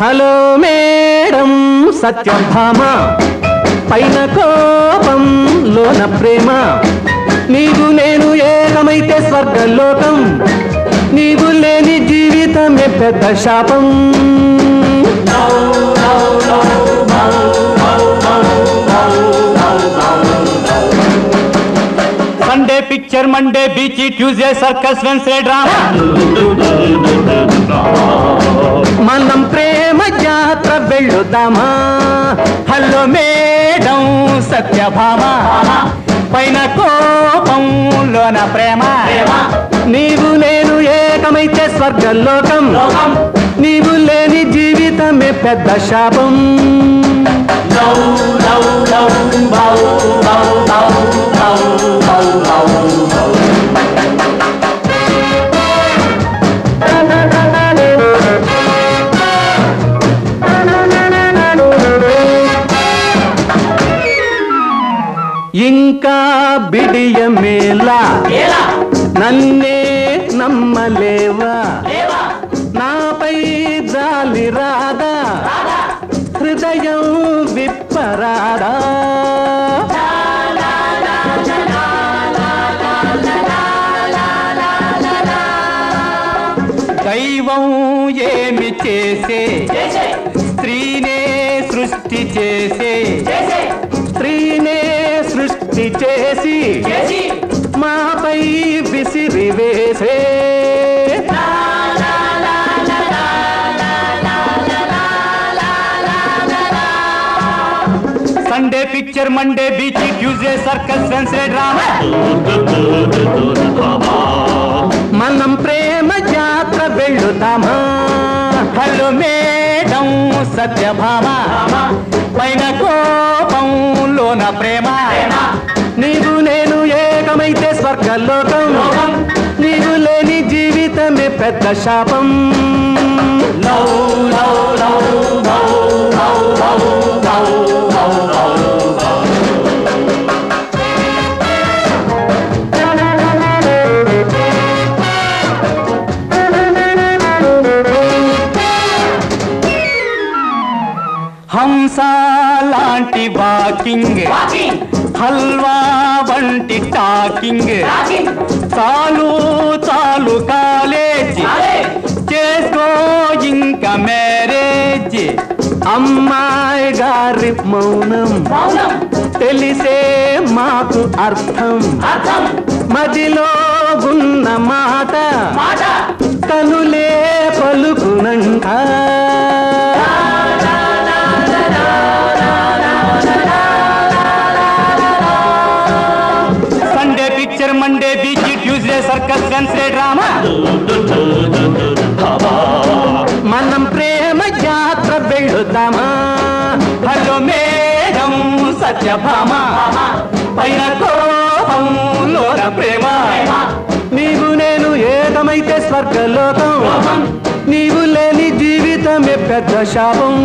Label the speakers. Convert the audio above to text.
Speaker 1: Hello madam Satyabhama పైన కోపం లోన ప్రేమ. నీవు నేను ఏకమైతే స్వర్గలోకం. నీవు లేని జీవితమే పెద్ద శాపం.
Speaker 2: Sunday picture Monday beach Tuesday circus Wednesday drama
Speaker 1: మనం జాత్ర వెళ్ళుదామా? Hello madam Satyabhama. పైన కోపం లోన ప్రేమ. నీవు నేను ఏకమైతే స్వర్గలోకం. నీవు లేని జీవితమే పెద్ద శాపం. ఇంకా బిడియమేలా నన్నే నమ్మలేవా? నాపై జాలి రాదా? హృదయం విప్పరాదా? దైవం ఏమి చేసే? స్త్రీనే సృష్టి చేసే. చేసి మాపై విసిరి వేసే.
Speaker 2: Sunday picture Monday beach Tuesday circus Wednesday drama.
Speaker 1: మనం ప్రేమ జాత్ర వెళ్ళుతామా? Hello madam Satyabhama. పైన కోపం లోన ప్రేమ. ఏకమైతే స్వర్గలోకం నీవు లేని జీవితమే పెద్ద శాపం.
Speaker 2: లౌ లౌ హంస లాంటి వాకింగ్. హల్వా వంటి టాకింగ్. చాలు చాలు కాలేజ్. చేసుకో ఇంకా మ్యారేజ్.
Speaker 1: అమ్మాయి గారి మౌనం. తెలిసే మాకు అర్థం. మదిలో ఉన్న మాట.
Speaker 2: Sunday Monday beach Tuesday circus Wednesday drama
Speaker 1: మనం ప్రేమ జాత్ర వెళ్ళుదామా
Speaker 2: హలో మేడం సత్యభామ పైన కోపం లోన ప్రేమ
Speaker 1: నీవు నేను ఏకమైతే స్వర్గలోకం నీవు లేని జీవితమే పెద్ద శాపం